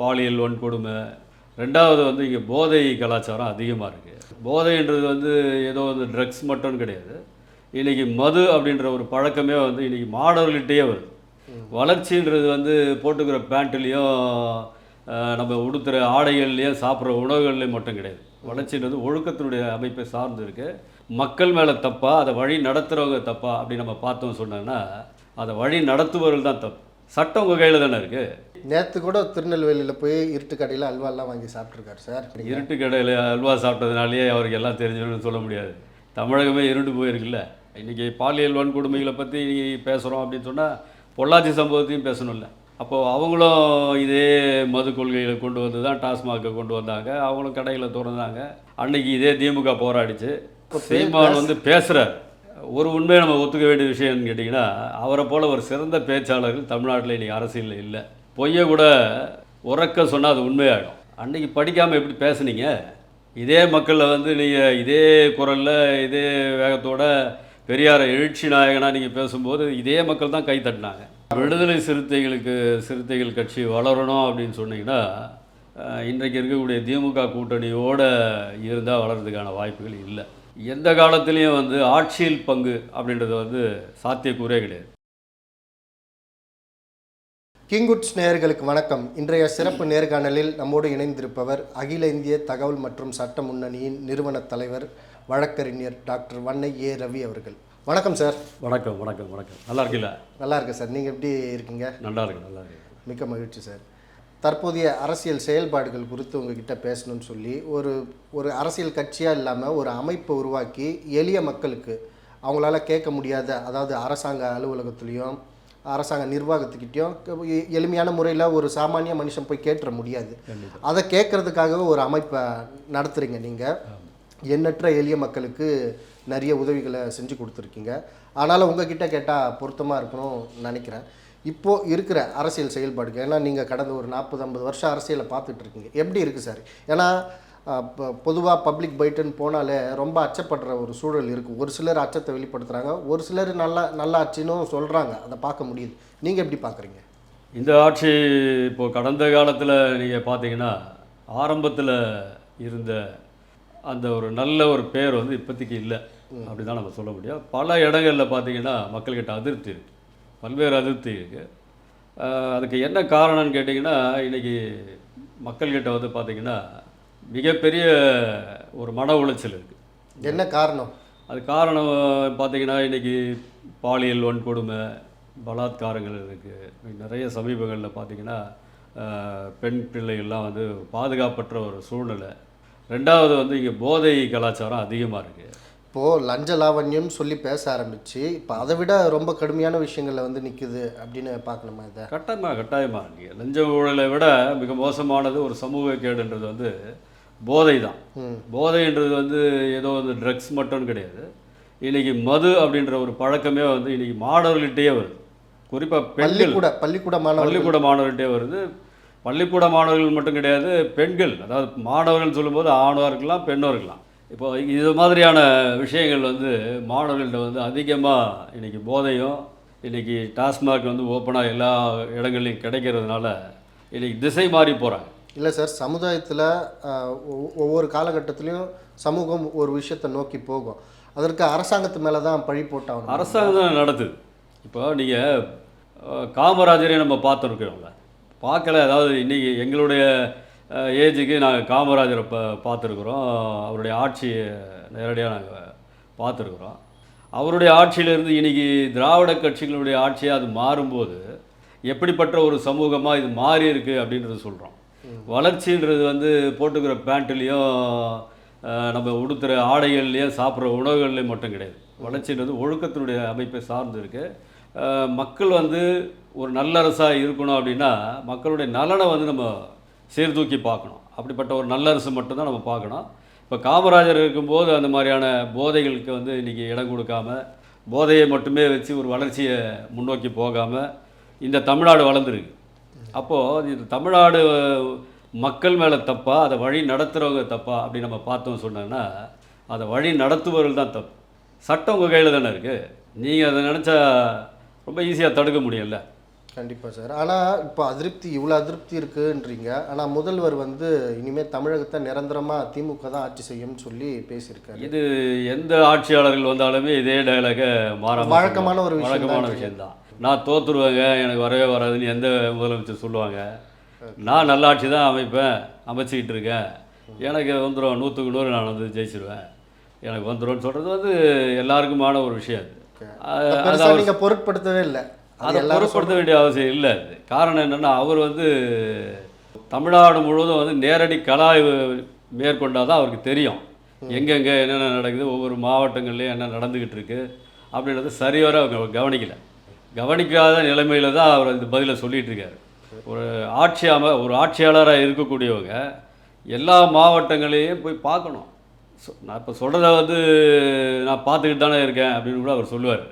பாலியல் வன்கொடுமை. ரெண்டாவது வந்து இங்கே போதை கலாச்சாரம் அதிகமாக இருக்குது போதைன்றது வந்து ஏதோ வந்து ட்ரக்ஸ் மட்டும் கிடையாது. இன்றைக்கி மது அப்படின்ற ஒரு பழக்கமே வந்து இன்றைக்கி மாணவர்கள்கிட்டயே வருது. வளர்ச்சின்றது வந்து போட்டுக்கிற பேண்ட்லேயும் நம்ம உடுத்துகிற ஆடைகள்லேயும் சாப்பிட்ற உணவுகள்லேயும் மட்டும் கிடையாது. வளர்ச்சின்றது ஒழுக்கத்தினுடைய அமைப்பை சார்ந்து இருக்கு. மக்கள் மேலே தப்பா அதை வழி நடத்துகிறவங்க தப்பா அப்படி நம்ம பார்த்தோம் சொன்னோன்னா அதை வழி நடத்துபவர்கள் தான் தப்பு. சட்டம் உங்கள் கையில் தானே இருக்குது நேற்று கூட திருநெல்வேலியில் போய் இருட்டு கடையில் அல்வாலாம் வாங்கி சாப்பிட்ருக்காரு சார். இருட்டு கடையில் அல்வா சாப்பிட்டதுனாலேயே அவருக்கு எல்லாம் தெரிஞ்சிடும்னு சொல்ல முடியாது. தமிழகமே இருண்டு போயிருக்குல்ல. இன்றைக்கி பாலியல் வன்கொடுமைகளை பற்றி பேசுகிறோம் அப்படின்னு சொன்னால் பொள்ளாச்சி சம்பவத்தையும் பேசணும்ல. அப்போது அவங்களும் இதே மது கொள்கைகளை கொண்டு வந்து தான் டாஸ்மாகை கொண்டு வந்தாங்க. அவங்களும் கடைகளை திறந்தாங்க. அன்னைக்கு இதே திமுக போராடிச்சு. சீமான் வந்து பேசுகிறார் ஒரு உண்மையை நம்ம ஒத்துக்க வேண்டிய விஷயம்னு கேட்டிங்கன்னா அவரை போல் ஒரு சிறந்த பேச்சாளர்கள் தமிழ்நாட்டில் இன்றைக்கி அரசியலில் இல்லை. பொய்யை கூட உறக்க சொன்னால் அது உண்மையாகும் அன்றைக்கி படிக்காமல் எப்படி பேசுனீங்க? இதே மக்களில் வந்து நீங்கள் இதே குரலில் இதே வேகத்தோட பெரியாரை எழுச்சி நாயகனாக நீங்கள் பேசும்போது இதே மக்கள் தான் கை தட்டினாங்க. விடுதலை சிறுத்தைகளுக்கு சிறுத்தைகள் கட்சி வளரணும் அப்படின்னு சொன்னீங்கன்னா இன்றைக்கு இருக்கக்கூடிய திமுக கூட்டணியோடு இருந்தால் வளர்றதுக்கான வாய்ப்புகள் இல்லை. எந்த காலத்துலேயும் வந்து ஆட்சியில் பங்கு அப்படின்றது வந்து சாத்தியக்கூறே கிடையாது. கிங்குட்ஸ் நேயர்களுக்கு வணக்கம். இன்றைய சிறப்பு நேர்காணலில் நம்மோடு இணைந்திருப்பவர் அகில இந்திய தகவல் மற்றும் சட்ட முன்னணியின் நிறுவன தலைவர் வழக்கறிஞர் டாக்டர் வன்னை ஏ. ரவி அவர்கள். வணக்கம் சார். வணக்கம் வணக்கம் வணக்கம். நல்லா இருக்குல்ல நல்லா இருக்கு சார். நீங்கள் எப்படி இருக்கீங்க? நல்லா இருக்கு நல்லா இருக்கு மிக்க மகிழ்ச்சி சார். தற்போதைய அரசியல் செயல்பாடுகள் குறித்து உங்ககிட்ட பேசணும்னு சொல்லி ஒரு ஒரு அரசியல் கட்சியாக இல்லாமல் ஒரு அமைப்பை உருவாக்கி எளிய மக்களுக்கு அவங்களால கேட்க முடியாத அதாவது அரசாங்க அலுவலகத்துலேயும் அரசாங்க நிர்வாகத்துக்கிட்டேயும் எளிமையான முறையில் ஒரு சாமானிய மனுஷன் போய் கேட்டுற முடியாது. அதை கேட்கறதுக்காகவே ஒரு அமைப்பை நடத்துகிறீங்க நீங்கள் எண்ணற்ற எளிய மக்களுக்கு நிறைய உதவிகளை செஞ்சு கொடுத்துருக்கீங்க. ஆனாலும் உங்ககிட்ட கேட்டால் பொருத்தமாக இருக்கணும் நினைக்கிறேன். இப்போது இருக்கிற அரசியல் செயல்பாடுக்கு ஏன்னா நீங்கள் கடந்த ஒரு நாற்பது ஐம்பது வருஷம் அரசியலை பார்த்துட்டு இருக்கீங்க. எப்படி இருக்குது சார்? ஏன்னா பொதுவாக பப்ளிக் பைட்டுன்னு போனாலே ரொம்ப அச்சப்படுற ஒரு சூழல் இருக்குது ஒரு சிலர் அச்சத்தை வெளிப்படுத்துகிறாங்க ஒரு சிலர் நல்லா நல்லா ஆச்சுன்னு சொல்கிறாங்க அதை பார்க்க முடியுது. நீங்கள் எப்படி பார்க்குறீங்க? இந்த ஆட்சி இப்போ கடந்த காலத்தில் நீங்கள் பார்த்தீங்கன்னா ஆரம்பத்தில் இருந்த அந்த ஒரு நல்ல ஒரு பேர் வந்து இப்போதைக்கு இல்லை. அப்படி தான் நம்ம சொல்ல முடியும். பல இடங்களில் பார்த்தீங்கன்னா மக்கள்கிட்ட அதிருப்தி இருக்குது பல்வேறு அதிருப்தி இருக்குது அதுக்கு என்ன காரணம்னு கேட்டிங்கன்னா இன்றைக்கி மக்கள்கிட்ட வந்து பார்த்தீங்கன்னா மிகப்பெரிய ஒரு மன உளைச்சல் இருக்குது என்ன காரணம்? அது காரணம் பார்த்தீங்கன்னா இன்றைக்கி பாலியல் வன்கொடுமை பலாத்காரங்கள் இருக்குது நிறைய சமீபங்களில் பார்த்தீங்கன்னா பெண் பிள்ளைகள்லாம் வந்து பாதுகாப்பற்ற ஒரு சூழ்நிலை. ரெண்டாவது வந்து இங்கே போதை கலாச்சாரம் அதிகமாக இருக்குது இப்போது லஞ்ச லாவண்யம்னு சொல்லி பேச ஆரம்பிச்சு இப்போ அதை விட ரொம்ப கடுமையான விஷயங்களில் வந்து நிற்குது அப்படின்னு பார்க்கணுமா இதை? கட்டாயமாக கட்டாயமாக நீங்கள் லஞ்ச ஊழலை விட மிக மோசமானது ஒரு சமூக கேடுன்றது வந்து போதை தான். போதைன்றது வந்து ஏதோ வந்து ட்ரக்ஸ் மட்டும் கிடையாது. இன்றைக்கி மது அப்படின்ற ஒரு பழக்கமே வந்து இன்றைக்கி மாணவர்கள்கிட்டயே வருது. குறிப்பாக பெண்கள். பள்ளிக்கூட பள்ளிக்கூட மாணவர்கள். பள்ளிக்கூட மாணவர்கள்ட்டே வருது. பள்ளிக்கூட மாணவர்கள் மட்டும் கிடையாது பெண்கள். அதாவது மாணவர்கள் சொல்லும்போது ஆணாக இருக்கலாம் பெண்ணாக இருக்கலாம் இப்போ இது மாதிரியான விஷயங்கள் வந்து மாணவர்கள்ட்ட வந்து அதிகமாக இன்றைக்கி போதையும் இன்றைக்கி டாஸ்மாக் வந்து ஓப்பனாக எல்லா இடங்கள்லையும் கிடைக்கிறதுனால இன்றைக்கி திசை மாறி போகிறாங்க இல்லை சார் சமுதாயத்தில் ஒவ்வொரு காலகட்டத்திலையும் சமூகம் ஒரு விஷயத்தை நோக்கி போகும். அதற்கு அரசாங்கத்து மேலே தான் பழி போட்டாகணும். அரசாங்கம் தான் நடத்துது. இப்போ நீங்கள் காமராஜரை நம்ம பார்த்துருக்கிறோம்ல. பார்க்கல அதாவது இன்றைக்கி எங்களுடைய ஏஜுக்கு நாங்கள் காமராஜரை ப பார்த்துருக்குறோம். அவருடைய ஆட்சியை நேரடியாக நாங்கள் பார்த்துருக்குறோம். அவருடைய ஆட்சியிலிருந்து இன்றைக்கி திராவிட கட்சிகளுடைய ஆட்சியாக அது மாறும்போது எப்படிப்பட்ட ஒரு சமூகமாக இது மாறி இருக்குது அப்படின்றது சொல்கிறோம் வளர்ச்சின்றது வந்து போட்டுக்கிற பேண்ட்லேயும் நம்ம உடுத்துகிற ஆடைகள்லேயும் சாப்பிட்ற உணவுகள்லேயும் மட்டும் கிடையாது. வளர்ச்சின்றது ஒழுக்கத்தினுடைய அமைப்பை சார்ந்து இருக்கு. மக்கள் வந்து ஒரு நல்லரசாக இருக்கணும் அப்படின்னா மக்களுடைய நலனை வந்து நம்ம சீர்தூக்கி பார்க்கணும். அப்படிப்பட்ட ஒரு நல்லரசு மட்டும்தான் நம்ம பார்க்கணும். இப்போ காமராஜர் இருக்கும்போது அந்த மாதிரியான போதைகளுக்கு வந்து இன்றைக்கி இடம் கொடுக்காம போதையை மட்டுமே வச்சு ஒரு வளர்ச்சியை முன்னோக்கி போகாமல் இந்த தமிழ்நாடு வளர்ந்துருக்கு. அப்போது இந்த தமிழ்நாடு மக்கள் மேலே தப்பா அதை வழி நடத்துகிறவங்க தப்பா அப்படி நம்ம பார்த்தோம் சொன்னோன்னா அதை வழி நடத்துபவர்கள் தான் தப்பு. சட்டம் உங்கள் கையில் தானே இருக்குது நீங்கள் அதை நினச்சா ரொம்ப ஈஸியாக தடுக்க முடியல கண்டிப்பாக சார். ஆனால் இப்போ அதிருப்தி இவ்வளோ அதிருப்தி இருக்குன்றீங்க. ஆனால் முதல்வர் வந்து இனிமேல் தமிழகத்தை நிரந்தரமாக திமுக தான் ஆட்சி செய்யும்னு சொல்லி பேசியிருக்காரு. இது எந்த ஆட்சியாளர்கள் வந்தாலுமே இதே டயலாக மாறாம வழக்கமான ஒரு வழக்கமான தான் விஷயம்தான். நான் தோத்துருவேங்க எனக்கு வரவே வராதுன்னு எந்த முதலமைச்சர் சொல்லுவாங்க. நான் நல்ல ஆட்சி தான் அமைப்பேன் அமைச்சிக்கிட்டு இருக்கேன் எனக்கு வந்துடும் நூற்றுக்கு நூறு நான் வந்து ஜெயிச்சிருவேன். எனக்கு வந்துரும்னு சொல்கிறது வந்து எல்லாருக்குமான ஒரு விஷயம் அது. நீங்கள் பொருட்படுத்தவே இல்லை. அது பொருட்படுத்த வேண்டிய அவசியம் இல்லை அது. காரணம் என்னென்னா அவர் வந்து தமிழ்நாடு முழுவதும் வந்து நேரடி கலாய்வு மேற்கொண்டால் தான் அவருக்கு தெரியும். எங்கெங்கே என்னென்ன நடக்குது ஒவ்வொரு மாவட்டங்கள்லையும் என்ன நடந்துக்கிட்டு இருக்கு அப்படின்றது சரிவர அவங்க கவனிக்கல. கவனிக்காத நிலைமையில தான் அவர் இந்த பதிலை சொல்லிட்டு இருக்காரு. ஒரு ஆட்சி அம ஒரு ஆட்சியாளராக இருக்கக்கூடியவங்க எல்லா மாவட்டங்களையும் போய் பார்க்கணும். சொ- நான் இப்போ சொல்கிறத வந்து நான் பார்த்துக்கிட்டு தானே இருக்கேன் அப்படின்னு கூட அவர் சொல்லுவார்.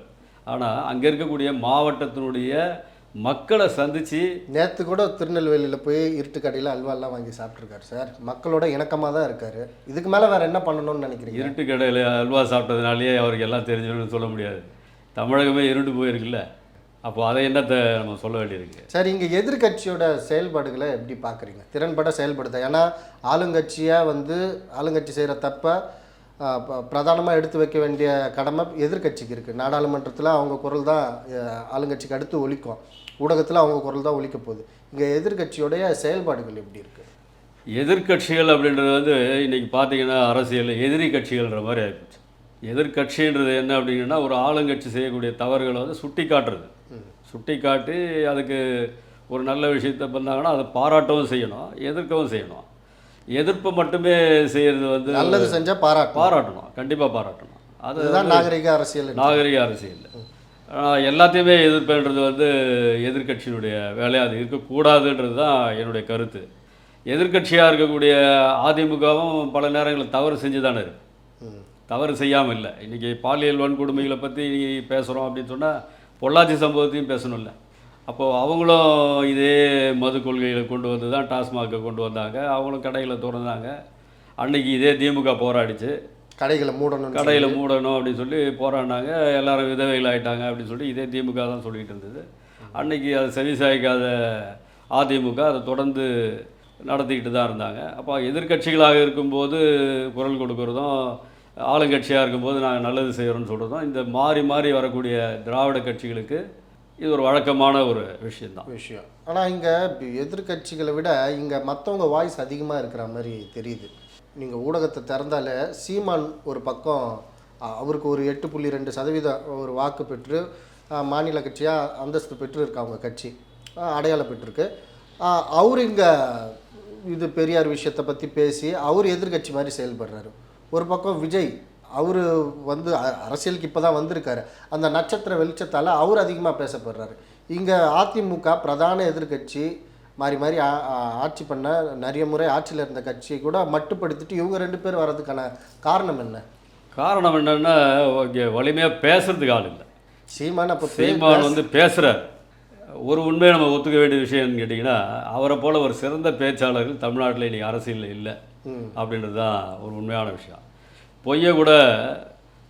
ஆனால் அங்கே இருக்கக்கூடிய மாவட்டத்தினுடைய மக்களை சந்தித்து நேற்று கூட திருநெல்வேலியில் போய் இருட்டு கடையில் அல்வாலாம் வாங்கி சாப்பிட்ருக்காரு சார். மக்களோட இணக்கமாக தான் இருக்காரு. இதுக்கு மேலே வேறு என்ன பண்ணணும்னு நினைக்கிறீங்க? இருட்டு கடையில் அல்வா சாப்பிட்டதுனாலேயே அவருக்கு எல்லாம் தெரிஞ்சிடும்னு சொல்ல முடியாது. தமிழகமே இருண்டு போயிருக்குல்ல. அப்போ அதை என்னத்தை நம்ம சொல்ல வேண்டியிருக்கு? சார் இங்கே எதிர்க்கட்சியோட செயல்பாடுகளை எப்படி பார்க்குறீங்க? திறன்பட செயல்படுத்த. ஏன்னா ஆளுங்கட்சியாக வந்து ஆளுங்கட்சி செய்கிற தப்பை பிரதானமாக எடுத்து வைக்க வேண்டிய கடமை எதிர்க்கட்சிக்கு இருக்குது நாடாளுமன்றத்தில் அவங்க குரல் தான் ஆளுங்கட்சிக்கு அடுத்து ஒலிக்கும். ஊடகத்தில் அவங்க குரல் தான் ஒலிக்க போகுது. இங்கே எதிர்க்கட்சியோடைய செயல்பாடுகள் எப்படி இருக்குது எதிர்க்கட்சிகள் அப்படின்றது வந்து இன்னைக்கு பார்த்தீங்கன்னா அரசியல் எதிரி கட்சிகள்ன்ற மாதிரி ஆகிப்போச்சு எதிர்க்கட்சின்றது என்ன அப்படிங்கன்னா ஒரு ஆளுங்கட்சி செய்யக்கூடிய தவறுகளை வந்து சுட்டி காட்டுறது சுட்டி காட்டி அதுக்கு ஒரு நல்ல விஷயத்தை பண்ணாங்கன்னா அதை பாராட்டவும் செய்யணும் எதிர்க்கவும் செய்யணும். எதிர்ப்பு மட்டுமே செய்யறது வந்து நல்லது செஞ்சால் பாராட்டு பாராட்டணும் கண்டிப்பாக பாராட்டணும். அது அதுதான் நாகரிக அரசியல் நாகரிக அரசியல். எல்லாத்தையுமே எதிர்ப்புன்றது வந்து எதிர்க்கட்சியினுடைய வேலையாக அது இருக்கக்கூடாதுன்றது தான் என்னுடைய கருத்து. எதிர்க்கட்சியாக இருக்கக்கூடிய அதிமுகவும் பல நேரங்களில் தவறு செஞ்சு தானே இருக்கு. ம். தவறு செய்யாமல் இல்லை. இன்றைக்கி பாலியல் வன்கொடுமைகளை பற்றி பேசுகிறோம் அப்படின்னு சொன்னால் பொள்ளாச்சி சம்பவத்தையும் பேசணும்ல அப்போது அவங்களும் இதே மது கொள்கைகளை கொண்டு வந்து தான் டாஸ்மாகை கொண்டு வந்தாங்க. அவங்களும் கடைகளை திறந்தாங்க. அன்னைக்கு இதே திமுக போராடிச்சு. கடைகளை மூடணும் கடையில் மூடணும் அப்படின்னு சொல்லி போராடினாங்க. எல்லாரும் விதவைகள் ஆயிட்டாங்க அப்படின்னு சொல்லி இதே திமுக தான் சொல்லிட்டு இருந்தது. அன்னைக்கு அதை செவிசாய்க்காத அதிமுக அதை தொடர்ந்து நடத்திக்கிட்டு தான் இருந்தாங்க. அப்போ எதிர்க்கட்சிகளாக இருக்கும்போது குரல் கொடுக்கறதும் ஆளுங்கட்சியாக இருக்கும்போது நாங்கள் நல்லது செய்கிறோம்னு சொல்கிறதும் இந்த மாறி மாறி வரக்கூடிய திராவிட கட்சிகளுக்கு இது ஒரு வழக்கமான ஒரு விஷயந்தான் விஷயம். ஆனால் இங்கே எதிர்க்கட்சிகளை விட இங்கே மற்றவங்க வாய்ஸ் அதிகமாக இருக்கிற மாதிரி தெரியுது. நீங்கள் ஊடகத்தை திறந்தாலே சீமான் ஒரு பக்கம் அவருக்கு ஒரு எட்டு புள்ளி ரெண்டு சதவீத ஒரு வாக்கு பெற்று மாநில கட்சியாக அந்தஸ்து பெற்று இருக்கு அவங்க கட்சி அடையாளம் பெற்றிருக்கு. அவர் இங்கே இது பெரியார் விஷயத்தை பற்றி பேசி அவர் எதிர்க்கட்சி மாதிரி செயல்படுறாரு. ஒரு பக்கம் விஜய் அவர் வந்து அரசியலுக்கு இப்போ தான் வந்திருக்காரு. அந்த நட்சத்திர வெளிச்சத்தால் அவர் அதிகமாக பேசப்படுறாரு. இங்கே அதிமுக பிரதான எதிர்க்கட்சி மாறி மாறி ஆட்சி பண்ண நிறைய முறை ஆட்சியில் இருந்த கட்சியை கூட மட்டுப்படுத்திட்டு இவங்க ரெண்டு பேர் வர்றதுக்கான காரணம் என்ன? காரணம் என்னென்னா இங்கே வலிமையாக பேசுறதுக்கு ஆள் இல்லை. சீமான் அப்போ சீமான் வந்து பேசுகிறார் ஒரு உண்மையை நம்ம ஒத்துக்க வேண்டிய விஷயம்னு கேட்டிங்கன்னா அவரை போல ஒரு சிறந்த பேச்சாளர்கள் தமிழ்நாட்டில் இன்றைக்கி அரசியலில் இல்லை. அப்படின்றது தான் ஒரு உண்மையான விஷயம். பொய்யை கூட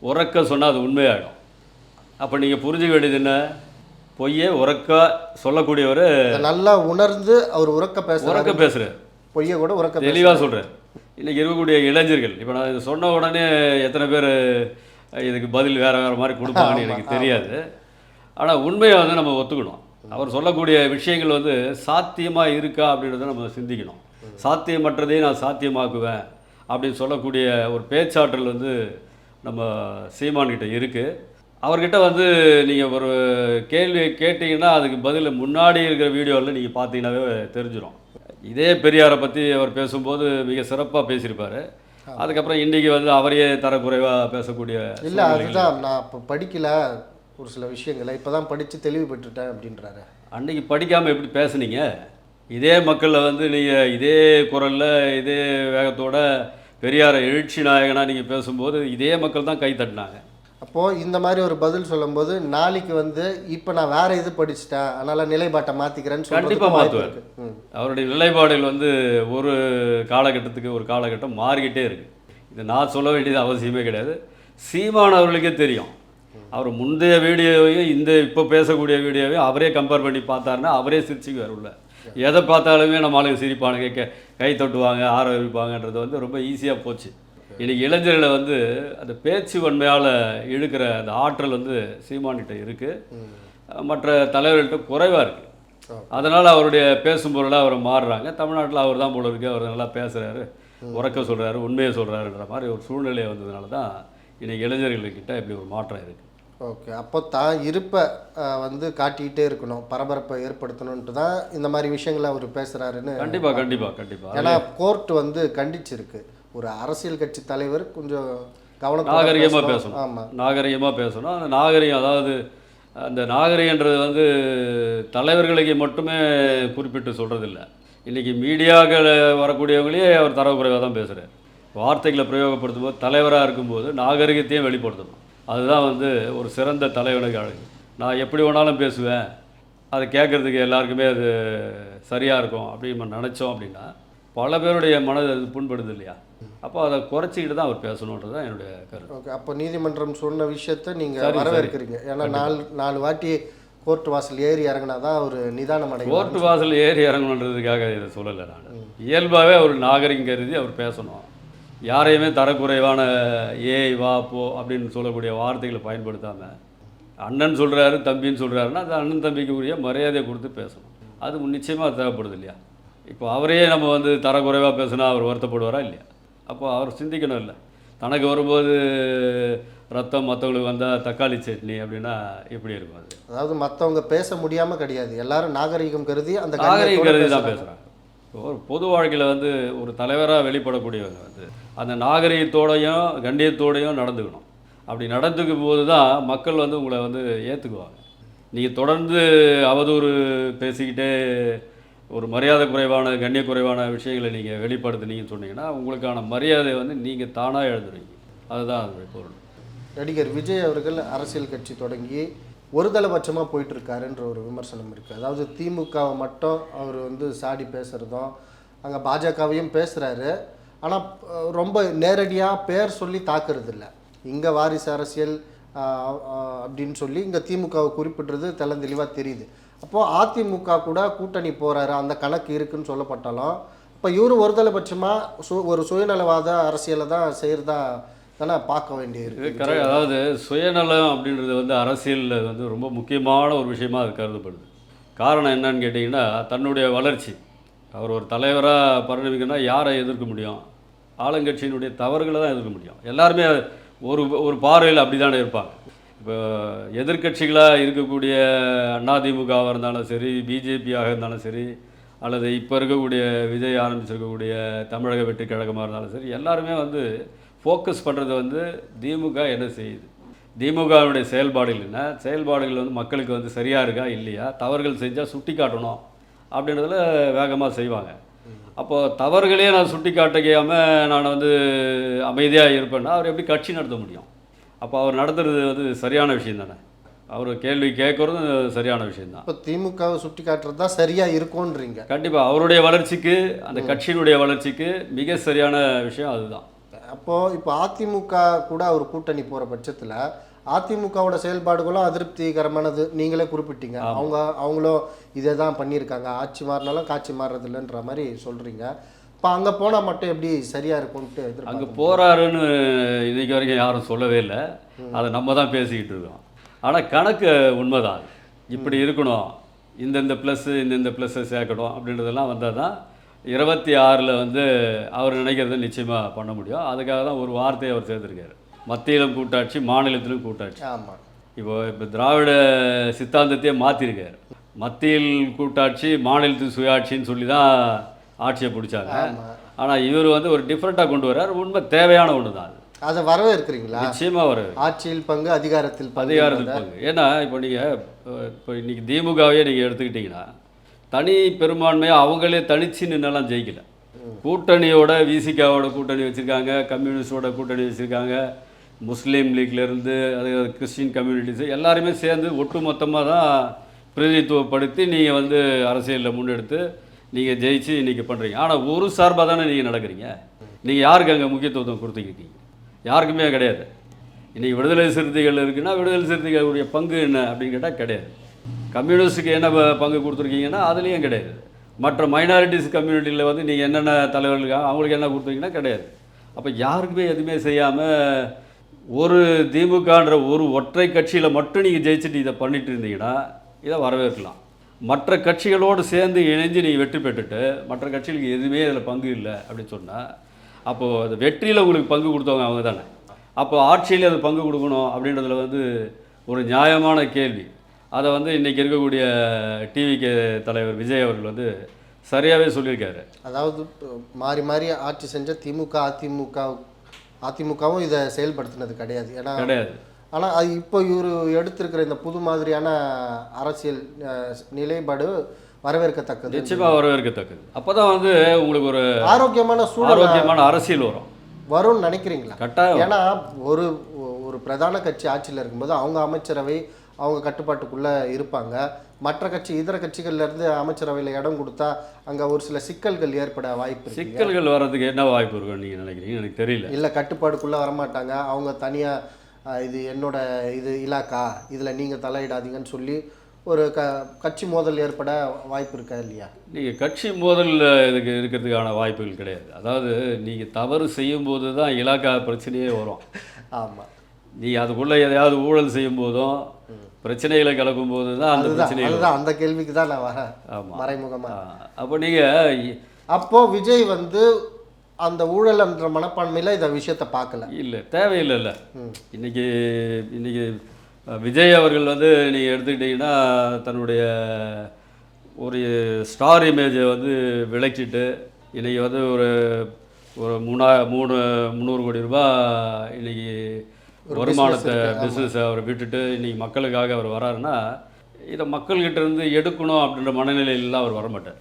உறக்க சொன்னால் அது உண்மையாயிடும். அப்போ நீங்கள் புரிஞ்சுக்க வேண்டியது என்ன? பொய்யை உறக்க சொல்லக்கூடியவர் நல்லா உணர்ந்து அவர் உறக்க பேசுறாரு. உறக்க பேசுகிறார் பொய்யை கூட உறக்க பேச தெளிவாக சொல்கிறார் இன்றைக்கி இருக்கக்கூடிய இளைஞர்கள் இப்போ நான் இதை சொன்ன உடனே எத்தனை பேர் இதுக்கு பதில் வேறு வேறு மாதிரி கொடுப்பாங்கன்னு எனக்கு தெரியாது. ஆனால் உண்மையை வந்து நம்ம ஒத்துக்கணும். அவர் சொல்லக்கூடிய விஷயங்கள் வந்து சாத்தியமாக இருக்கா அப்படின்றத நம்ம சிந்திக்கணும். சாத்தியமற்றதை நான் சாத்தியமாக்குவேன் அப்படின்னு சொல்லக்கூடிய ஒரு பேச்சாற்றல் வந்து நம்ம சீமான்கிட்ட இருக்குது அவர்கிட்ட வந்து நீங்கள் ஒரு கேள்வி கேட்டிங்கன்னா அதுக்கு பதில் முன்னாடி இருக்கிற வீடியோவில் நீங்கள் பார்த்தீங்கன்னாவே தெரிஞ்சிடும் இதே பெரியாரை பற்றி அவர் பேசும்போது மிக சிறப்பாக பேசியிருப்பார். அதுக்கப்புறம் இன்றைக்கி வந்து அவரையே தரக்குறைவாக பேசக்கூடிய இல்லை. அதுதான். நான் இப்போ படிக்கல ஒரு சில விஷயங்களை. இப்போ தான் படித்து தெளிவு பெற்றுட்டேன் அப்படின்றாரு. அன்னைக்கு படிக்காமல் எப்படி பேசுனீங்க? இதே மக்களை வந்து நீங்கள் இதே குரலில் இதே வேகத்தோட பெரியாரை எழுச்சி நாயகனாக நீங்கள் பேசும்போது இதே மக்கள் தான் கை தட்டினாங்க. அப்போது இந்த மாதிரி ஒரு பதில் சொல்லும்போது நாளைக்கு வந்து இப்போ நான் வேற இது படிச்சிட்டேன் அதனால் நிலைப்பாட்டை மாற்றிக்கிறேன்னு கண்டிப்பா சொல்லிட்டு மாத்துவாரு. இருக்கு. ம். அவருடைய நிலைப்பாடுகள் வந்து ஒரு காலகட்டத்துக்கு ஒரு காலகட்டம் மாறிக்கிட்டே இருக்கு. இது நான் சொல்ல வேண்டியது அவசியமே கிடையாது. சீமான் அவர்களுக்கே தெரியும். அவர் முந்தைய வீடியோவையும் இந்த இப்போ பேசக்கூடிய வீடியோவையும் அவரே கம்பேர் பண்ணி பார்த்தாருன்னா அவரே சிரிச்சுக்குவார் உள்ள. எதை பார்த்தாலுமே நம்ம ஆளுங்க சிரிப்பானுங்க கை கை தட்டுவாங்க ஆரம்பிப்பாங்கன்றது வந்து ரொம்ப ஈஸியாக போச்சு. இன்னைக்கு இளைஞர்களை வந்து அந்த பேச்சு வன்மையால் இழுக்கிற அந்த ஆற்றல் வந்து சீமானிட்ட இருக்குது மற்ற தலைவர்கள்ட்ட குறைவாக இருக்குது அதனால் அவருடைய பேசும் பொருளாக அவர் மாறுறாங்க. தமிழ்நாட்டில் அவர் தான் போல இருக்கு. அவர் நல்லா பேசுகிறாரு உறக்க சொல்கிறாரு உண்மையை சொல்கிறாருன்ற மாதிரி ஒரு சூழ்நிலை வந்ததுனால தான் இன்னைக்கு இளைஞர்கள்கிட்ட இப்படி ஒரு மாற்றம் இருக்குது ஓகே. அப்போ தான் இருப்பை வந்து காட்டிக்கிட்டே இருக்கணும். பரபரப்பை ஏற்படுத்தணுன்ட்டு தான் இந்த மாதிரி விஷயங்களை அவர் பேசுகிறாருன்னு கண்டிப்பாக கண்டிப்பாக கண்டிப்பாக ஏன்னா கோர்ட் வந்து கண்டிச்சிருக்கு. ஒரு அரசியல் கட்சி தலைவர் கொஞ்சம் கவனத்தோட நாகரிகமாக பேசணும். பேசணும். ஆமா. நாகரிகமாக பேசணும். அந்த நாகரிகம் அதாவது அந்த நாகரிகன்றது வந்து தலைவர்களுக்கு மட்டுமே குறிப்பிட்டு சொல்கிறதில்ல இன்றைக்கி மீடியாக்கள் வரக்கூடியவங்களே அவர் தரவுக்குறைவாக தான் பேசுகிறார் வார்த்தைகளை பிரயோகப்படுத்தும் போது தலைவராக இருக்கும்போது நாகரிகத்தையும் வெளிப்படுத்தணும். அதுதான் வந்து ஒரு சிறந்த தலைவனுக்கு அழகு. நான் எப்படி வேணாலும் பேசுவேன். அதை கேட்குறதுக்கு எல்லாருக்குமே அது சரியாக இருக்கும் அப்படின்னு நம்ம நினச்சோம் அப்படின்னா பல பேருடைய மனது அது புண்படுது இல்லையா? அப்போ அதை குறைச்சிக்கிட்டு தான் அவர் பேசணுன்றது தான் என்னுடைய கருத்து. ஓகே அப்போ நீதிமன்றம் சொன்ன விஷயத்த நீங்க சரி, சரி. வரவேற்கிறீங்க. ஏன்னா நாலு நாலு வாட்டி கோர்ட் வாசல் ஏறி இறங்கினா தான் ஒரு நிதானம் அடையும் கோர்ட்டு வாசல் ஏறி இறங்கணுன்றதுக்காக இதை சொல்லலை நான். இயல்பாகவே அவர் நாகரிகம் கருதி அவர் பேசணும். யாரையுமே தரக்குறைவான ஏய் வா போ அப்படின்னு சொல்லக்கூடிய வார்த்தைகளை பயன்படுத்தாமல் அண்ணன் சொல்கிறாரு தம்பின்னு சொல்கிறாருன்னா அந்த அண்ணன் தம்பிக்கு உரிய மரியாதையை கொடுத்து பேசணும். அது நிச்சயமாக தேவைப்படுது இல்லையா? இப்போ அவரையே நம்ம வந்து தரக்குறைவாக பேசினா அவர் வருத்தப்படுவாரா இல்லையா? அப்போ அவர் சிந்திக்கணும் இல்லை. தனக்கு வரும்போது ரத்தம் மற்றவங்களுக்கு வந்தால் தக்காளி சட்னி அப்படின்னா எப்படி இருக்கும் அது? அதாவது மத்தவங்க பேச முடியாம கிடையாது. எல்லாரும் நாகரிகம் கருதி அந்த நாகரிகம் கருதி தான். பேசுகிறாங்க ஒரு பொது வாழ்க்கையில் வந்து ஒரு தலைவராக வெளிப்படக்கூடியவங்க வந்து அந்த நாகரிகத்தோடையும் கண்ணியத்தோடையும் நடந்துக்கணும். அப்படி நடந்துக்கும் போது தான் மக்கள் வந்து உங்களை வந்து ஏற்றுக்குவாங்க நீங்கள் தொடர்ந்து அவதூறு பேசிக்கிட்டே ஒரு மரியாதை குறைவான கண்ணிய குறைவான விஷயங்களை நீங்கள் வெளிப்படுத்தினீங்கன்னு சொன்னீங்கன்னா உங்களுக்கான மரியாதை வந்து நீங்கள் தானாக எழுதுறீங்க. அதுதான் அதனுடைய பொருள். நடிகர் விஜய் அவர்கள் அரசியல் கட்சி தொடங்கி ஒருதலைபட்சமாக போயிட்டு போயிட்டுருக்காருன்ற ஒரு விமர்சனம் இருக்குது அதாவது திமுகவை மட்டும் அவர் வந்து சாடி பேசுகிறதும் அங்கே பாஜகவையும் பேசுகிறாரு ஆனால் ரொம்ப நேரடியாக பேர் சொல்லி தாக்குறது இல்லை இங்கே வாரிசு அரசியல் அப்படின்னு சொல்லி இங்கே திமுகவை குறிப்பிடுறது தெளிவாக தெரியுது. அப்போது அதிமுக கூட கூட்டணி போகிறாரு அந்த கணக்கு இருக்குன்னு சொல்லப்பட்டாலும் இப்போ இவரு ஒருதலைபட்சமாக சு ஒரு சுயநலவாத அரசியலை தான் செய்கிறதா தானே பார்க்க வேண்டியது கரெக்ட் அதாவது சுயநலம் அப்படின்றது வந்து அரசியலில் வந்து ரொம்ப முக்கியமான ஒரு விஷயமாக அது கருதப்படுது. காரணம் என்னன்னு கேட்டிங்கன்னா தன்னுடைய வளர்ச்சி. அவர் ஒரு தலைவராக பரிணமிக்கணும்னா யாரை எதிர்க்க முடியும்? ஆளுங்கட்சியினுடைய தவறுகளை தான் எதிர்க்க முடியும். எல்லாருமே ஒரு ஒரு பார்வையில் அப்படி தானே இருப்பாங்க. இப்போ எதிர்க்கட்சிகளாக இருக்கக்கூடிய அதிமுகவாக இருந்தாலும் சரி பிஜேபியாக இருந்தாலும் சரி அல்லது இப்போ இருக்கக்கூடிய விஜய் ஆரம்பிச்சிருக்கக்கூடிய தமிழக வெற்றி கழகமாக இருந்தாலும் சரி எல்லாருமே வந்து ஃபோக்கஸ் பண்ணுறது வந்து திமுக என்ன செய்யுது? திமுகவினுடைய செயல்பாடுகள் என்ன? செயல்பாடுகள் வந்து மக்களுக்கு வந்து சரியாக இருக்கா? இல்லையா? தவறுகள் செஞ்சால் சுட்டி காட்டணும் அப்படின்றதில் வேகமாக செய்வாங்க. அப்போது தவறுகளே நான் சுட்டி காட்டிக்காமல் நான் வந்து அமைதியாக இருப்பேன்னா அவர் எப்படி கட்சி நடத்த முடியும்? அப்போ அவர் நடத்துறது வந்து சரியான விஷயம் தானே? அவர் கேள்வி கேட்குறதும் சரியான விஷயம்தான் இப்போ திமுகவை சுட்டி காட்டுறது தான் சரியாக இருக்கும்ன்றீங்க. கண்டிப்பாக அவருடைய வளர்ச்சிக்கு அந்த கட்சியினுடைய வளர்ச்சிக்கு மிக சரியான விஷயம் அதுதான். அப்போது இப்போ அதிமுக கூட அவர் கூட்டணி போகிற பட்சத்தில் அதிமுகவோட செயல்பாடுகளும் அதிருப்திகரமானது. நீங்களே குறிப்பிட்டீங்க. அவங்க அவங்களும் இதே தான் பண்ணியிருக்காங்க. ஆட்சி மாறினாலும் காட்சி மாறுறது இல்லைன்ற மாதிரி சொல்கிறீங்க இப்போ அங்கே போனால் மட்டும் எப்படி சரியாக இருக்கும்ன்ட்டு அங்கே போகிறாருன்னு இன்னைக்கு வரைக்கும் யாரும் சொல்லவே இல்லை. அதை நம்ம தான் பேசிக்கிட்டு இருக்கோம். ஆனால் கணக்கு உண்மைதான். இப்படி இருக்கணும். இந்தந்த ப்ளஸ்ஸு இந்தந்த ப்ளஸ்ஸை சேர்க்கணும் அப்படின்றதெல்லாம் வந்தால் தான் இருபத்தி ஆறில் வந்து அவர் நினைக்கிறத நிச்சயமாக பண்ண முடியும். அதுக்காக தான் ஒரு வார்த்தையை அவர் சேர்த்துருக்காரு. மத்தியிலும் கூட்டாட்சி மாநிலத்திலும் கூட்டாட்சி. ஆமாம் இப்போ இப்போ திராவிட சித்தாந்தத்தையே மாற்றிருக்காரு மத்தியில் கூட்டாட்சி மாநிலத்தில் சுயாட்சின்னு சொல்லி தான் ஆட்சியை பிடிச்சாங்க. ஆனால் இவர் வந்து ஒரு டிஃப்ரெண்ட்டாக கொண்டு வர்றார். உண்மை தேவையான ஒன்று தான் அது. அதை வரவேற்கிறீங்களா? நிச்சயமாக வர ஆட்சியில் பங்கு அதிகாரத்தில் அதிகாரத்தில் பங்கு. ஏன்னா இப்போ நீங்கள் இப்போ இன்னைக்கு திமுகவையே நீங்கள் எடுத்துக்கிட்டிங்கன்னா தனி பெரும்பான்மையாக அவங்களே தனிச்சு நின்னெல்லாம் ஜெயிக்கல. கூட்டணியோட விசிகாவோட கூட்டணி வச்சுருக்காங்க கம்யூனிஸ்டோட கூட்டணி வச்சுருக்காங்க. முஸ்லீம் லீக்லேருந்து அது கிறிஸ்டின் கம்யூனிட்டிஸு எல்லாருமே சேர்ந்து ஒட்டு மொத்தமாக தான் பிரதிநிதித்துவப்படுத்தி நீங்கள் வந்து அரசியலில் முன்னெடுத்து நீங்கள் ஜெயிச்சு இன்றைக்கி பண்ணுறீங்க ஆனால் ஒரு சார்பாக தானே நீங்கள் நடக்கிறீங்க? நீங்கள் யாருக்கு அங்கே முக்கியத்துவம் கொடுத்துக்கிட்டீங்க? யாருக்குமே கிடையாது. இன்றைக்கி விடுதலை சிறுத்தைகள் இருக்குன்னா விடுதலை சிறுத்தைகளுடைய பங்கு என்ன அப்படின்னு கேட்டால் கிடையாது. கம்யூனிஸ்ட்டுக்கு என்ன ப- பங்கு கொடுத்துருக்கீங்கன்னா அதுலேயும் கிடையாது. மற்ற மைனாரிட்டிஸ் கம்யூனிட்டியில் வந்து நீங்கள் என்னென்ன தலைவர்களுக்கு அவங்களுக்கு என்ன கொடுத்துருக்கீங்கன்னா கிடையாது. அப்போ யாருக்குமே எதுவுமே செய்யாமல் ஒரு திமுகன்ற ஒரு ஒற்றை கட்சியில் மட்டும் நீங்கள் ஜெயிச்சுட்டு இதை பண்ணிட்டு இருந்தீங்கன்னா இதை வரவேற்கலாம். மற்ற கட்சிகளோடு சேர்ந்து இணைஞ்சு நீங்கள் வெற்றி பெற்றுட்டு மற்ற கட்சிகளுக்கு எதுவுமே இதில் பங்கு இல்லை அப்படின்னு சொன்னால் அப்போது அந்த வெற்றியில் உங்களுக்கு பங்கு கொடுத்தவங்க அவங்க தானே. அப்போ ஆட்சியில் அது பங்கு கொடுக்கணும் அப்படின்றதுல வந்து ஒரு நியாயமான கேள்வி. அதை வந்து இன்றைக்கி இருக்கக்கூடிய டிவிக்கு தலைவர் விஜய் அவர்கள் வந்து சரியாகவே சொல்லியிருக்காரு. அதாவது மாறி மாறி ஆட்சி செஞ்ச திமுக அதிமுக அதிமுகவும் இதை செயல்படுத்தினது கிடையாது. ஏன்னா கிடையாது. ஆனால் அது இப்போ இவர் எடுத்திருக்கிற இந்த புது மாதிரியான அரசியல் நிலைப்பாடு வரவேற்கத்தக்கது. நிச்சயமாக வரவேற்கத்தக்கது. அப்போ தான் வந்து உங்களுக்கு ஒரு ஆரோக்கியமான சூழல் ஆரோக்கியமான அரசியல் வரும். வரும்னு நினைக்கிறீங்களா? கட்டாயம். ஏன்னா ஒரு ஒரு பிரதான கட்சி ஆட்சியில் இருக்கும்போது அவங்க அமைச்சரவை அவங்க கட்டுப்பாட்டுக்குள்ளே இருப்பாங்க. மற்ற கட்சி இதர கட்சிகள்ல இருந்து அமைச்சரவையில் இடம் கொடுத்தா அங்கே ஒரு சில சிக்கல்கள் ஏற்பட வாய்ப்பு சிக்கல்கள் வர்றதுக்கு என்ன வாய்ப்பு இருக்குன்னு நீங்கள் நினைக்கிறீங்க? எனக்கு தெரியல. இல்லை கட்டுப்பாடுக்குள்ளே வரமாட்டாங்க. அவங்க தனியாக இது என்னோட இது இலாக்கா இதில் நீங்கள் தலையிடாதீங்கன்னு சொல்லி ஒரு க கட்சி மோதல் ஏற்பட வாய்ப்பு இருக்கா இல்லையா? நீங்கள் கட்சி மோதல் இதுக்கு இருக்கிறதுக்கான வாய்ப்புகள் கிடையாது. அதாவது நீங்கள் தவறு செய்யும்போது தான் இலாக்கா பிரச்சனையே வரும். ஆமாம் நீங்கள் அதுக்குள்ளே எதையாவது ஊழல் செய்யும் போதும் பிரச்சனைகளை கலக்கும் போது தான் அந்த பிரச்சனை அதுதான் அந்த கேள்விக்கு தான் நான் வரேன் ஆமாம் மறைமுகமாக அப்போ நீங்கள் அப்போ விஜய் வந்து அந்த ஊழல் என்ற மனப்பான்மையில் இந்த விஷயத்தை பார்க்கல. இல்லை தேவையில்லைல்ல. இன்னைக்கு இன்னைக்கு அஹ், விஜய் அவர்கள் வந்து நீங்கள் எடுத்துக்கிட்டிங்கன்னா தன்னுடைய ஒரு ஸ்டார் இமேஜை வந்து விளக்கிட்டு இன்னைக்கு வந்து ஒரு ஒரு மூணா மூணு முந்நூறு கோடி ரூபாய் இன்னைக்கு வருமானத்தை பிஸ்னஸை அவர் விட்டுட்டு இன்னைக்கு மக்களுக்காக அவர் வராருன்னா இதை மக்கள்கிட்ட இருந்து எடுக்கணும் அப்படின்ற மனநிலையிலலாம் அவர் வரமாட்டார்.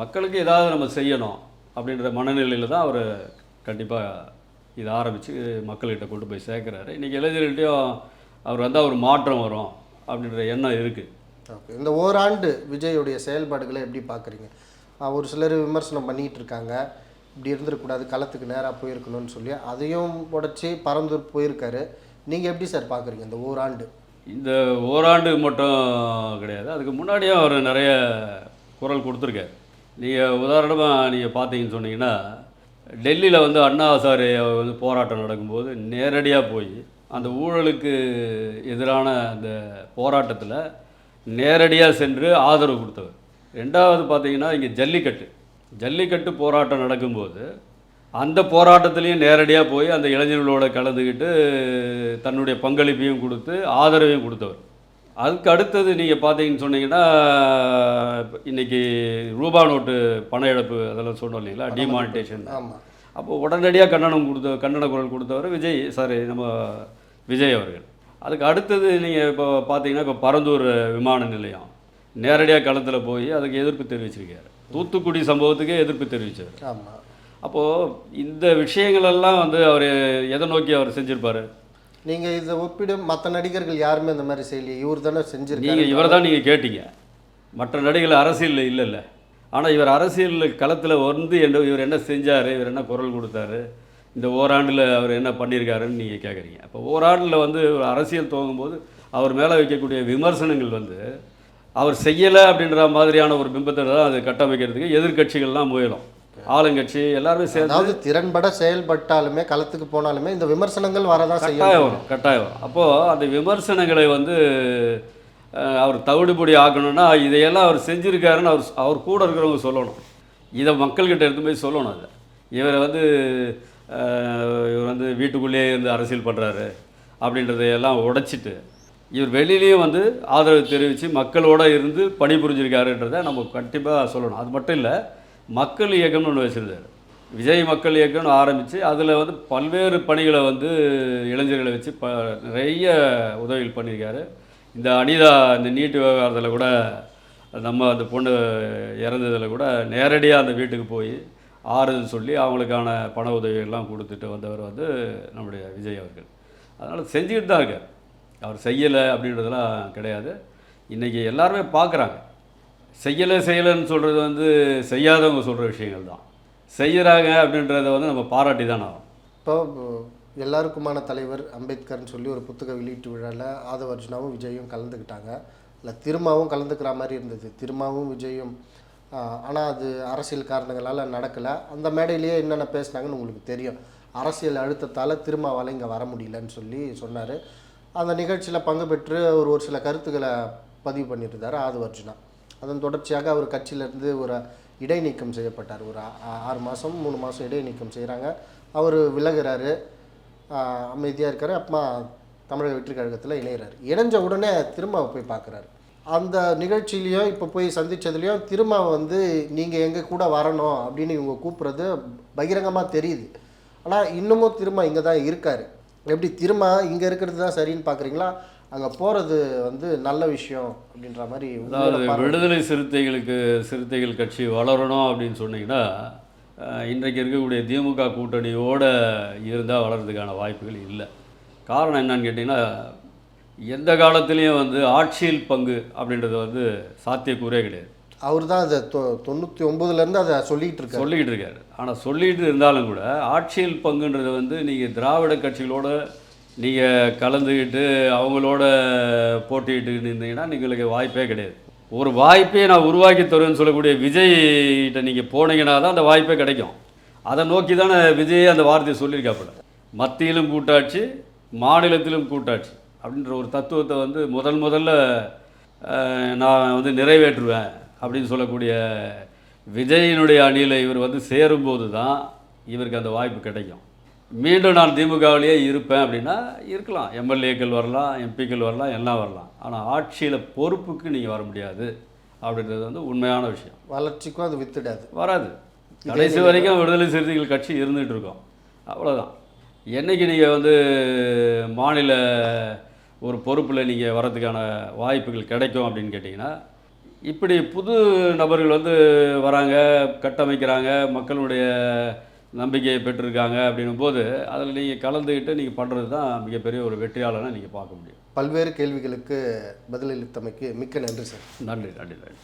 மக்களுக்கு ஏதாவது நம்ம செய்யணும் அப்படின்ற மனநிலையில் தான் அவர் கண்டிப்பாக இதை ஆரம்பித்து மக்கள்கிட்ட கொண்டு போய் சேர்க்குறாரு. இன்றைக்கி இளைஞர்கள்ட்டையும் அவர் வந்தால் ஒரு மாற்றம் வரும் அப்படின்ற எண்ணம் இருக்குது இந்த ஓராண்டு விஜயுடைய செயல்பாடுகளை எப்படி பார்க்குறீங்க? ஒரு சிலர் விமர்சனம் பண்ணிட்டு இருக்காங்க. இப்படி இருந்துருக்கூடாது களத்துக்கு நேராக போயிருக்கணும்னு சொல்லி அதையும் உடச்சி பறந்து போயிருக்காரு. நீங்கள் எப்படி சார் பார்க்குறீங்க இந்த ஓராண்டு? இந்த ஓராண்டு மட்டும் கிடையாது. அதுக்கு முன்னாடியும் அவர் நிறைய குரல் கொடுத்துருக்காரு. நீங்கள் உதாரணமாக நீங்கள் பார்த்தீங்கன்னு சொன்னீங்கன்னா டெல்லியில் வந்து அண்ணா சார் வந்து போராட்டம் நடக்கும்போது நேரடியாக போய் அந்த ஊழலுக்கு எதிரான அந்த போராட்டத்தில் நேரடியாக சென்று ஆதரவு கொடுத்தவர். ரெண்டாவது பார்த்தீங்கன்னா இங்கே ஜல்லிக்கட்டு. ஜல்லிக்கட்டு போராட்டம் நடக்கும்போது அந்த போராட்டத்திலையும் நேரடியாக போய் அந்த இளைஞர்களோட கலந்துக்கிட்டு தன்னுடைய பங்களிப்பையும் கொடுத்து ஆதரவையும் கொடுத்தவர். அதுக்கு அடுத்தது நீங்கள் பார்த்தீங்கன்னு சொன்னீங்கன்னா இப்ப இன்னைக்கு ரூபா நோட்டு பண இழப்பு அதெல்லாம் சொன்னோம் இல்லைங்களா? டிமானிட்டேஷன் அப்போ உடனடியாக கண்டனம் கொடுத்த கண்டன குரல் கொடுத்தவர் விஜய் சாரி நம்ம விஜய் அவர்கள். அதுக்கு அடுத்தது நீங்கள் இப்போ பார்த்தீங்கன்னா இப்போ பரந்தூர் விமான நிலையம். நேரடியாக களத்தில் போய் அதுக்கு எதிர்ப்பு தெரிவிச்சிருக்காரு. தூத்துக்குடி சம்பவத்துக்கே எதிர்ப்பு தெரிவித்தார் ஆமாம் அப்போது இந்த விஷயங்களெல்லாம் வந்து அவர் எதை நோக்கி அவர் செஞ்சிருப்பாரு? நீங்கள் இதை ஒப்பிடு மற்ற நடிகர்கள் யாருமே இந்த மாதிரி செய்யலையே இவர் தானே செஞ்சிருக்காரு. நீங்கள் இவரை தான் நீங்கள் கேட்டீங்க. மற்ற நடிகர்கள் அரசியலில் இல்லைல்ல. ஆனால் இவர் அரசியல் களத்தில் வந்து என்ன இவர் என்ன செஞ்சார் இவர் என்ன குரல் கொடுத்தாரு இந்த ஓராண்டில் அவர் என்ன பண்ணியிருக்காருன்னு நீங்கள் கேட்குறீங்க அப்போ ஓராண்டில் வந்து அரசியல் துவங்கும்போது அவர் மேலே வைக்கக்கூடிய விமர்சனங்கள் வந்து அவர் செய்யலை அப்படின்ற மாதிரியான ஒரு பிம்பத்தை தான் அது கட்டமைக்கிறதுக்கு எதிர்க்கட்சிகள்லாம் முயலும். ஆளுங்கட்சி எல்லாருமே சேர்ந்து அதாவது திறன்பட செயல்பட்டாலுமே களத்துக்கு போனாலுமே இந்த விமர்சனங்கள் வரதான் கட்டாயம் வரும் கட்டாயம் வரும். அப்போது அந்த விமர்சனங்களை வந்து அவர் தவிடுபடி ஆக்கணும்னா இதையெல்லாம் அவர் செஞ்சுருக்காருன்னு அவர் அவர் கூட இருக்கிறவங்க சொல்லணும். இதை மக்கள்கிட்ட எடுத்து போய் சொல்லணும் அதை. இவரை வந்து இவர் வந்து வீட்டுக்குள்ளேயே இருந்து அரசியல் பண்ணுறாரு அப்படின்றதையெல்லாம் உடைச்சிட்டு இவர் வெளியிலையும் வந்து ஆதரவு தெரிவித்து மக்களோடு இருந்து பணிபுரிஞ்சிருக்காருன்றதை நம்ம கண்டிப்பாக சொல்லணும். அது மட்டும் இல்லை மக்கள் இயக்கம்னு ஒன்று வச்சுருந்தார். விஜய் மக்கள் இயக்கம்னு ஆரம்பித்து அதில் வந்து பல்வேறு பணிகளை வந்து இளைஞர்களை வச்சு ப நிறைய உதவிகள் பண்ணியிருக்காரு. இந்த அனிதா இந்த நீட்டு விவகாரத்தில் கூட நம்ம அந்த பொண்ணு இறந்ததில் கூட நேரடியாக அந்த வீட்டுக்கு போய் ஆறுதல் சொல்லி அவங்களுக்கான பண உதவிகள்லாம் கொடுத்துட்டு வந்தவர் வந்து நம்முடைய விஜய் அவர்கள். அதனால் செஞ்சுக்கிட்டு தான் இருக்கார். அவர் செய்யலை அப்படின்றதெல்லாம் கிடையாது. இன்றைக்கி எல்லாருமே பார்க்குறாங்க. செய்யலை செய்யலைன்னு சொல்கிறது வந்து செய்யாதவங்க சொல்கிற விஷயங்கள் தான். செய்கிறாங்க அப்படின்றத வந்து நம்ம பாராட்டி தான் ஆகும் இப்போ எல்லாருக்குமான தலைவர் அம்பேத்கர்னு சொல்லி ஒரு புத்தக வெளியீட்டு விழாவில் ஆதவ அர்ஜுனாவும் விஜயும் கலந்துக்கிட்டாங்க. இல்லை திருமாவும் கலந்துக்கிற மாதிரி இருந்தது. திருமாவும் விஜயும் ஆனால் அது அரசியல் காரணங்களால் நடக்கலை. அந்த மேடையிலேயே என்னென்ன பேசுனாங்கன்னு உங்களுக்கு தெரியும். அரசியல் அழுத்தத்தால் திருமாவால் இங்கே வர முடியலன்னு சொல்லி சொன்னார். அந்த நிகழ்ச்சியில் பங்கு பெற்று அவர் ஒரு சில கருத்துக்களை பதிவு பண்ணியிருந்தார். ஆது அர்ஜுனா. அதன் தொடர்ச்சியாக அவர் கட்சியிலேருந்து ஒரு இடைநீக்கம் செய்யப்பட்டார். ஒரு ஆறு மாதம் மூணு மாதம் இடைநீக்கம் செய்கிறாங்க அவர் விலகிறாரு. அமைதியாக இருக்கார். அப்புறமா தமிழக வெற்றி கழகத்தில் இணைகிறார் இணைஞ்ச உடனே திரும்ப போய் பார்க்குறாரு அந்த நிகழ்ச்சியிலையும் இப்போ போய் சந்திச்சதுலேயும் திரும்ப வந்து நீங்கள் எங்கள் கூட வரணும் அப்படின்னு இவங்க கூப்பிட்றது பகிரங்கமாக தெரியுது. ஆனால் இன்னமும் திரும்ப இங்கே தான் இருக்கார். எப்படி திரும்ப இங்கே இருக்கிறது தான் சரின்னு பார்க்குறீங்களா அங்கே போகிறது வந்து நல்ல விஷயம் அப்படின்ற மாதிரி அதாவது. விடுதலை சிறுத்தைகளுக்கு சிறுத்தைகள் கட்சி வளரணும் அப்படின்னு சொன்னீங்கன்னா இன்றைக்கு இருக்கக்கூடிய திமுக கூட்டணியோடு இருந்தால் வளர்றதுக்கான வாய்ப்புகள் இல்லை. காரணம் என்னன்னு கேட்டிங்கன்னா எந்த காலத்துலேயும் வந்து ஆட்சியில் பங்கு அப்படின்றது வந்து சாத்தியக்கூறே கிடையாது. அவர் தான் அதை தொ தொண்ணூற்றி ஒம்பதுலேருந்து அதை சொல்லிகிட்டு இருக்காரு. சொல்லிக்கிட்டு இருக்காரு. ஆனால் சொல்லிகிட்டு இருந்தாலும் கூட ஆட்சியில் பங்குன்றது வந்து நீங்கள் திராவிட கட்சிகளோட நீங்கள் கலந்துக்கிட்டு அவங்களோட போட்டிக்கிட்டு இருந்தீங்கன்னா நீங்களுக்கு வாய்ப்பே கிடையாது. ஒரு வாய்ப்பே நான் உருவாக்கி தருவேன்னு சொல்லக்கூடிய விஜய்கிட்ட நீங்கள் போனீங்கன்னா தான் அந்த வாய்ப்பே கிடைக்கும். அதை நோக்கி தானே விஜய் அந்த வார்த்தையை சொல்லியிருக்காப்புல. மத்தியிலும் கூட்டாட்சி மாநிலத்திலும் கூட்டாட்சி அப்படின்ற ஒரு தத்துவத்தை வந்து முதல் முதல்ல நான் வந்து நிறைவேற்றுவேன். அப்படின்னு சொல்லக்கூடிய விஜயினுடைய அணியில் இவர் வந்து சேரும்போது தான் இவருக்கு அந்த வாய்ப்பு கிடைக்கும். மீண்டும் நான் திமுகவிலேயே இருப்பேன் அப்படின்னா இருக்கலாம். எம்எல்ஏக்கள் வரலாம் எம்பிக்கள் வரலாம் எல்லாம் வரலாம். ஆனால் ஆட்சியில் பொறுப்புக்கு நீங்கள் வர முடியாது அப்படின்றது வந்து உண்மையான விஷயம். வளர்ச்சிக்கும் அது வித்துடாது. வராது. கடைசி வரைக்கும் விடுதலை சிறுத்தைகள் கட்சி இருந்துகிட்டு இருக்கோம். அவ்வளோதான் என்னைக்கு நீங்கள் வந்து மாநில ஒரு பொறுப்பில் நீங்கள் வர்றதுக்கான வாய்ப்புகள் கிடைக்கும் அப்படின்னு கேட்டிங்கன்னா இப்படி புது நபர்கள் வந்து வராங்க கட்டமைக்கிறாங்க மக்களுடைய நம்பிக்கையை பெற்றிருக்காங்க அப்படின்னும் போது அதில் நீங்கள் கலந்துக்கிட்டு நீங்கள் பண்ணுறது தான் மிகப்பெரிய ஒரு வெற்றியாளனை நீங்கள் பார்க்க முடியும். பல்வேறு கேள்விகளுக்கு பதிலளித்தமைக்கு மிக்க நன்றி சார். நன்றி நன்றி நன்றி.